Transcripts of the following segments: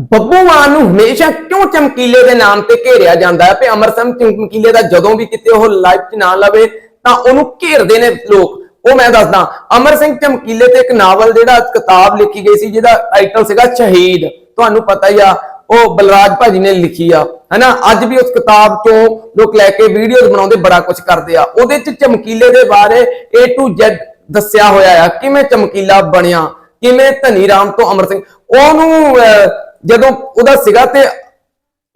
ਬੱਬੂ ਮਾਨ ਨੂੰ ਹਮੇਸ਼ਾ ਕਿਉਂ ਚਮਕੀਲੇ ਦੇ ਨਾਮ ਤੇ ਘੇਰਿਆ ਜਾਂਦਾ ਹੈ? ਕਿ ਅਮਰ ਸਿੰਘ ਚਮਕੀਲੇ ਦਾ ਜਦੋਂ ਵੀ ਕਿਤੇ ਉਹ ਲਾਈਵ 'ਚ ਨਾਂ ਲਵੇ ਤਾਂ ਉਹਨੂੰ ਘੇਰਦੇ ਨੇ ਲੋਕ। ਉਹ ਮੈਂ ਦੱਸਦਾ ਅਮਰ ਸਿੰਘ ਚਮਕੀਲੇ ਤੇ ਇੱਕ ਨਾਵਲ ਜਿਹੜਾ ਕਿਤਾਬ ਲਿਖੀ ਗਈ ਸੀ ਜਿਹਦਾ ਟਾਈਟਲ ਸੀਗਾ ਸ਼ਹੀਦ। ਤੁਹਾਨੂੰ ਪਤਾ ਹੀ ਆ ਉਹ ਬਲਰਾਜ ਭਾਜੀ ਨੇ ਲਿਖੀ ਆ। ਹਨਾ? ਅੱਜ ਵੀ ਉਸ ਕਿਤਾਬ ਚੋਂ ਲੋਕ ਲੈ ਕੇ ਵੀਡੀਓਜ਼ ਬਣਾਉਂਦੇ ਬੜਾ ਕੁਝ ਕਰਦੇ ਆ। ਉਹਦੇ 'ਚ ਚਮਕੀਲੇ ਦੇ ਬਾਰੇ A to Z ਦੱਸਿਆ ਹੋਇਆ ਆ ਕਿਵੇਂ ਚਮਕੀਲਾ ਬਣਿਆ ਕਿਵੇਂ ਧਨੀ ਰਾਮ ਤੋਂ ਅਮਰ ਸਿੰਘ। ਉਹਨੂੰ ਅਹ, ਜਦੋਂ ਉਹਦਾ ਸੀਗਾ ਤੇ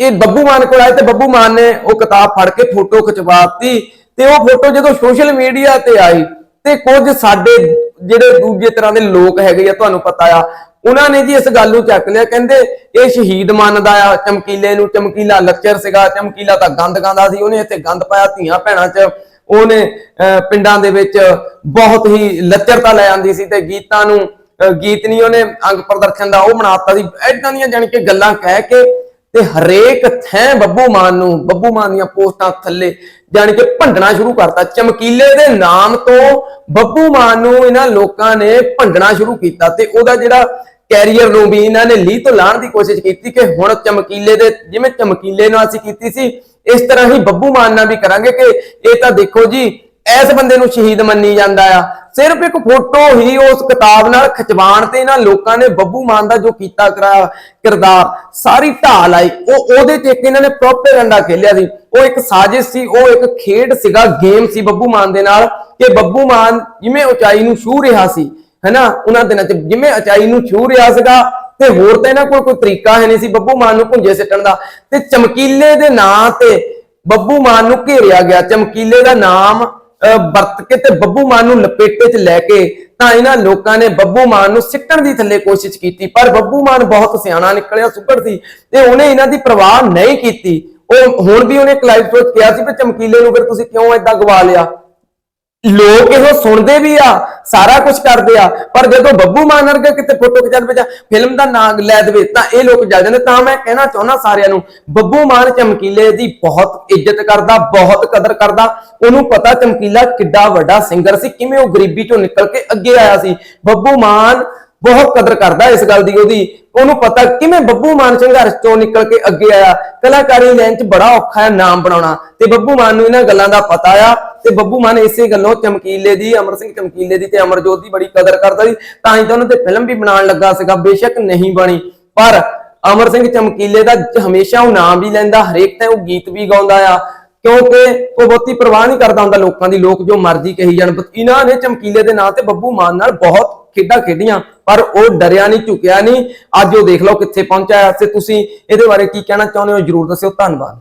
ਇਹ ਬੱਬੂ ਮਾਨ ਕੋਲ ਆਏ ਤੇ ਬੱਬੂ ਮਾਨ ਨੇ ਉਹ ਕਿਤਾਬ ਫੜ ਕੇ ਫੋਟੋ ਖਿਚਵਾਤੀ ਤੇ ਉਹ ਫੋਟੋ ਜਦੋਂ ਸੋਸ਼ਲ ਮੀਡੀਆ ਤੇ ਆਈ ਤੇ ਕੁਝ ਸਾਡੇ ਜਿਹੜੇ ਦੂਜੇ ਤਰ੍ਹਾਂ ਦੇ ਲੋਕ ਹੈਗੇ ਆ ਤੁਹਾਨੂੰ ਪਤਾ ਆ ਉਹਨਾਂ ਨੇ ਜੀ ਇਸ ਗੱਲ ਨੂੰ ਚੱਕ ਲਿਆ ਕਹਿੰਦੇ ਇਹ ਸ਼ਹੀਦ ਮੰਨਦਾ ਆ ਚਮਕੀਲੇ ਨੂੰ ਚਮਕੀਲਾ ਲੱਚਰ ਸੀਗਾ ਚਮਕੀਲਾ ਤਾਂ ਗੰਦ ਗਾਉਂਦਾ ਸੀ ਉਹਨੇ ਇੱਥੇ ਗੰਦ ਪਾਇਆ ਧੀਆਂ ਭੈਣਾਂ 'ਚ ਉਹਨੇ ਅਹ, ਪਿੰਡਾਂ ਦੇ ਵਿੱਚ ਬਹੁਤ ਹੀ ਲੱਚਰਤਾ ਲੈ ਆਂਦੀ ਸੀ ਤੇ ਗੀਤਾਂ ਨੂੰ ਗੀਤ ਨਹੀਂ ਉਹਨੇ ਅੰਗ ਪ੍ਰਦਰਸ਼ਨ ਦਾ, ਉਹ ਬਣਾਤਾ ਸੀ। ਐਦਾਂ ਦੀਆਂ ਜਾਣੀ ਕਿ ਗੱਲਾਂ ਕਹਿ ਕੇ ਤੇ ਹਰੇਕ ਥੈਂ ਬੱਬੂ ਮਾਨ ਨੂੰ, ਬੱਬੂ ਮਾਨ ਦੀਆਂ ਪੋਸਟਾਂ ਥੱਲੇ ਜਾਣੀ ਕਿ ਭੰਡਣਾ ਸ਼ੁਰੂ ਕਰਤਾ। ਚਮਕੀਲੇ ਦੇ ਨਾਮ ਤੋਂ ਬੱਬੂ ਮਾਨ ਨੂੰ ਇਹਨਾਂ ਲੋਕਾਂ ਨੇ ਭੰਡਣਾ ਸ਼ੁਰੂ ਕੀਤਾ ਤੇ ਉਹਦਾ ਜਿਹੜਾ ਕੈਰੀਅਰ ਨੂੰ ਵੀ ਇਹਨਾਂ ਨੇ ਲੀਹ ਤੋਂ ਲਾਣ ਦੀ ਕੋਸ਼ਿਸ਼ ਕੀਤੀ ਕਿ ਹੁਣ ਚਮਕੀਲੇ ਦੇ, ਜਿਵੇਂ ਚਮਕੀਲੇ ਨਾਲ ਅਸੀਂ ਕੀਤੀ ਸੀ, ਇਸ ਤਰ੍ਹਾਂ ਹੀ ਬੱਬੂ ਮਾਨ ਨਾਲ ਵੀ ਕਰਾਂਗੇ ਕਿ ਇਹ ਤਾਂ ਦੇਖੋ ਜੀ ਇਸ ਬੰਦੇ ਨੂੰ ਸ਼ਹੀਦ ਮੰਨੀ ਜਾਂਦਾ ਆ। ਸਿਰਫ ਇੱਕ ਫੋਟੋ ਹੀ ਉਸ ਕਿਤਾਬ ਨਾਲ ਖਿਚਵਾਣ ਤੇ ਇਹਨਾਂ ਲੋਕਾਂ ਨੇ ਬੱਬੂ ਮਾਨ ਦਾ ਜੋ ਕੀਤਾ ਕਿਰਦਾਰ, ਸਾਰੀ ਢਾਲ ਆਈ ਉਹ ਉਹਦੇ ਤੇ ਇੱਕ ਇਹਨਾਂ ਨੇ ਪ੍ਰੋਪੇਗੈਂਡਾ ਖੇਲਿਆ ਸੀ। ਉਹ ਇੱਕ ਸਾਜ਼ਿਸ਼ ਸੀ, ਉਹ ਇੱਕ ਖੇਡ ਸੀਗਾ ਗੇਮ ਸੀ ਬੱਬੂ ਮਾਨ ਦੇ ਨਾਲ ਕਿ ਬੱਬੂ ਮਾਨ ਜਿਵੇਂ ਉਚਾਈ ਨੂੰ ਛੂ ਰਿਹਾ ਸੀ, ਹੈਨਾ, ਉਹਨਾਂ ਦਿਨਾਂ 'ਚ ਜਿਵੇਂ ਉਚਾਈ ਨੂੰ ਛੂ ਰਿਹਾ ਸੀਗਾ ਤੇ ਹੋਰ ਤਾਂ ਇਹਨਾਂ ਕੋਲ ਕੋਈ ਤਰੀਕਾ ਹੈ ਨਹੀਂ ਸੀ ਬੱਬੂ ਮਾਨ ਨੂੰ ਭੁੰਜੇ ਸਿੱਟਣ ਦਾ। ਤੇ ਚਮਕੀਲੇ ਦੇ ਨਾਂ ਤੇ ਬੱਬੂ ਮਾਨ ਨੂੰ ਘੇਰਿਆ ਗਿਆ। ਚਮਕੀਲੇ ਦਾ ਨਾਮ ਵਰਤ ਕੇ ਤੇ ਬੱਬੂ ਮਾਨ ਨੂੰ ਲਪੇਟੇ 'ਚ ਲੈ ਕੇ ਤਾਂ ਇਹਨਾਂ ਲੋਕਾਂ ਨੇ ਬੱਬੂ ਮਾਨ ਨੂੰ ਸਿੱਟਣ ਦੀ ਥੱਲੇ ਕੋਸ਼ਿਸ਼ ਕੀਤੀ। ਪਰ ਬੱਬੂ ਮਾਨ ਬਹੁਤ ਸਿਆਣਾ ਨਿਕਲਿਆ ਸੁਪਰ ਸੀ ਤੇ ਉਹਨੇ ਇਹਨਾਂ ਦੀ ਪਰਵਾਹ ਨਹੀਂ ਕੀਤੀ। ਉਹ ਹੁਣ ਵੀ ਉਹਨੇ ਇੱਕ ਲਾਈਵ ਕਿਹਾ ਸੀ ਕਿ ਚਮਕੀਲੇ ਨੂੰ ਫਿਰ ਤੁਸੀਂ ਕਿਉਂ ਏਦਾਂ ਗਵਾ ਲਿਆ? ਲੋਕ ਇਹੋ ਸੁਣਦੇ ਵੀ ਆ। ਸਾਰਾ ਕੁਝ ਕਰਦੇ ਆ। ਪਰ ਜਦੋਂ ਬੱਬੂ ਮਾਨ ਵਰਗਾ ਕਿਤੇ ਫੋਟੋ ਖਿਚਾਣ ਵਿੱਚ ਫਿਲਮ ਦਾ ਨਾਮ ਲੈ ਦੇਵੇ, ਤਾਂ ਇਹ ਲੋਕ ਜਲ ਜਾਂਦੇ। ਤਾਂ ਮੈਂ ਕਹਿਣਾ ਚਾਹੁੰਦਾ ਸਾਰਿਆਂ ਨੂੰ, ਬੱਬੂ ਮਾਨ ਚਮਕੀਲੇ ਦੀ ਬਹੁਤ ਇੱਜ਼ਤ ਕਰਦਾ, ਬਹੁਤ ਕਦਰ ਕਰਦਾ। ਉਹਨੂੰ ਪਤਾ ਚਮਕੀਲਾ ਕਿੱਡਾ ਵੱਡਾ ਸਿੰਗਰ ਸੀ, ਕਿਵੇਂ ਉਹ ਗਰੀਬੀ ਚੋਂ ਨਿਕਲ ਕੇ ਅੱਗੇ ਆਇਆ ਸੀ। ਬੱਬੂ ਮਾਨ ਬਹੁਤ ਕਦਰ ਕਰਦਾ ਇਸ ਗੱਲ ਦੀ ਉਹਦੀ। ਉਹਨੂੰ ਪਤਾ ਕਿਵੇਂ ਬੱਬੂ ਮਾਨ ਸੰਘਰਸ਼ ਚੋਂ ਨਿਕਲ ਕੇ ਅੱਗੇ ਆਇਆ। ਕਲਾਕਾਰੀ ਲੈਣ 'ਚ ਬੜਾ ਔਖਾ ਹੈ ਨਾਮ ਬਣਾਉਣਾ। ਤੇ ਬੱਬੂ ਮਾਨ ਨੂੰ ਇਹਨਾਂ ਗੱਲਾਂ ਦਾ ਪਤਾ ਆ। ਤੇ ਬੱਬੂ ਮਾਨ ਇਸੇ ਗੱਲੋਂ ਚਮਕੀਲੇ ਦੀ, ਅਮਰ ਸਿੰਘ ਚਮਕੀਲੇ ਦੀ ਤੇ ਅਮਰਜੋਤ ਦੀ ਬੜੀ ਕਦਰ ਕਰਦਾ ਸੀ। ਤਾਂ ਹੀ ਤਾਂ ਉਹਨਾਂ ਤੇ ਫਿਲਮ ਵੀ ਬਣਾਉਣ ਲੱਗਾ ਸੀਗਾ, ਬੇਸ਼ੱਕ ਨਹੀਂ ਬਣੀ। ਪਰ ਅਮਰ ਸਿੰਘ ਚਮਕੀਲੇ ਦਾ ਹਮੇਸ਼ਾ ਉਹ ਨਾਮ ਵੀ ਲੈਂਦਾ, ਹਰੇਕ ਤੇ ਉਹ ਗੀਤ ਵੀ ਗਾਉਂਦਾ ਆ। ਕਿਉਂਕਿ ਉਹ ਬਹੁਤੀ ਪਰਵਾਹ ਨਹੀਂ ਕਰਦਾ ਹੁੰਦਾ ਲੋਕਾਂ ਦੀ, ਲੋਕ ਜੋ ਮਰਜ਼ੀ ਕਹੀ ਜਾਣ। ਇਹਨਾਂ ਨੇ ਚਮਕੀਲੇ ਦੇ ਨਾਂ ਤੇ ਬੱਬੂ ਮਾਨ ਨਾਲ ਬਹੁਤ ਖੇਡਾਂ ਖੇਡੀਆਂ, ਪਰ ਉਹ ਡਰਿਆ ਨਹੀਂ, ਝੁਕਿਆ ਨਹੀਂ। ਅੱਜ ਉਹ ਦੇਖ ਲਓ ਕਿੱਥੇ ਪਹੁੰਚਿਆ। ਤੇ ਤੁਸੀਂ ਇਹਦੇ ਬਾਰੇ ਕੀ ਕਹਿਣਾ ਚਾਹੁੰਦੇ ਹੋ, ਜਰੂਰ ਦੱਸਿਓ। ਧੰਨਵਾਦ।